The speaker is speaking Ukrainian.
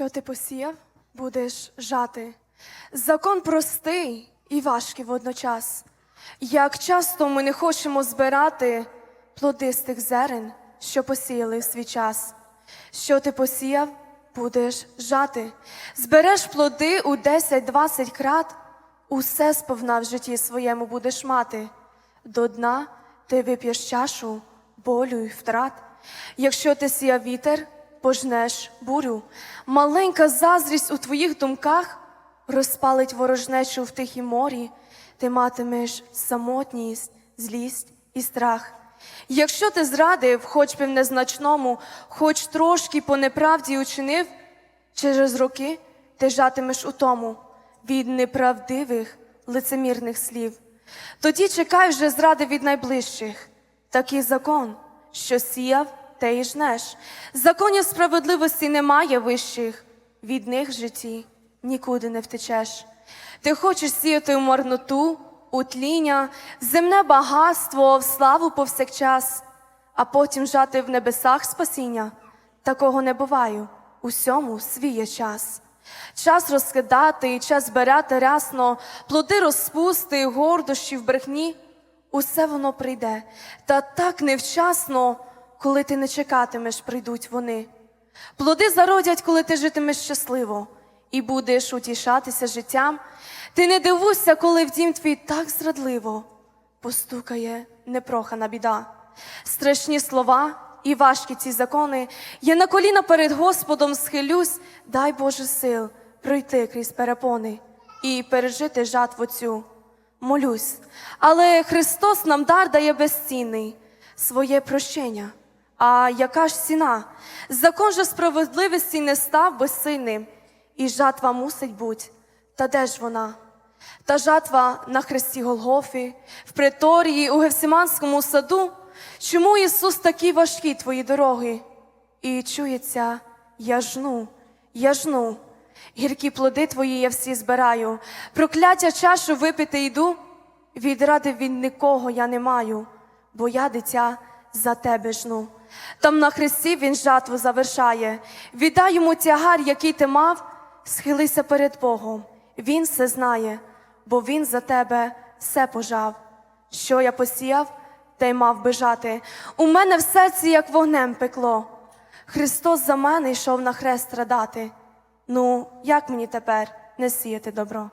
Що ти посіяв, будеш жати. Закон простий і важкий водночас. Як часто ми не хочемо збирати плоди з тих зерен, що посіяли в свій час. Що ти посіяв, будеш жати. Збереш плоди у 10-20 крат, усе сповна в житті своєму будеш мати. До дна ти вип'єш чашу болю й втрат. Якщо ти сіяв вітер, пожнеш бурю. Маленька заздрість у твоїх думках розпалить ворожнечу в тихім морі, ти матимеш самотність, злість і страх. Якщо ти зрадив, хоч би в незначному, хоч трошки по неправді учинив, через роки ти жатимеш у тому від неправдивих лицемірних слів. Тоді чекай вже зради від найближчих. Такий закон, що сіяв, те й жнеш. Законів справедливості немає вищих, від них в житті нікуди не втечеш. Ти хочеш сіяти у марноту, у тління, земне багатство, в славу повсякчас, а потім жати в небесах спасіння. Такого не буває, усьому свій є час. Час розкидати, і час збирати рясно, плоди розпусти, гордощі в брехні. Усе воно прийде, та так невчасно, коли ти не чекатимеш, прийдуть вони. Плоди зародять, коли ти житимеш щасливо і будеш утішатися життям. Ти не дивуйся, коли в дім твій так зрадливо постукає непрохана біда. Страшні слова і важкі ці закони. Я на коліна перед Господом схилюсь, дай Боже сил пройти крізь перепони і пережити жатву цю. Молюсь, але Христос нам дар дає безцінний своє прощення. А яка ж ціна? Закон же справедливості не став безсильним, і жатва мусить буть. Та де ж вона? Та жатва на хресті Голгофі, в преторії, у Гевсиманському саду. Чому Ісус такі важкі твої дороги? І чується, я жну, я жну. Гіркі плоди твої я всі збираю, прокляття чашу випити йду. Відради від нікого я не маю, бо я дитя за тебе жну. Там на хресті він жатву завершає. Віддай йому тягар, який ти мав, схилися перед Богом. Він все знає, бо він за тебе все пожав. Що я посіяв, те й мав бежати. У мене в серці, як вогнем пекло. Христос за мене йшов на хрест страдати. Ну, як мені тепер не сіяти добро?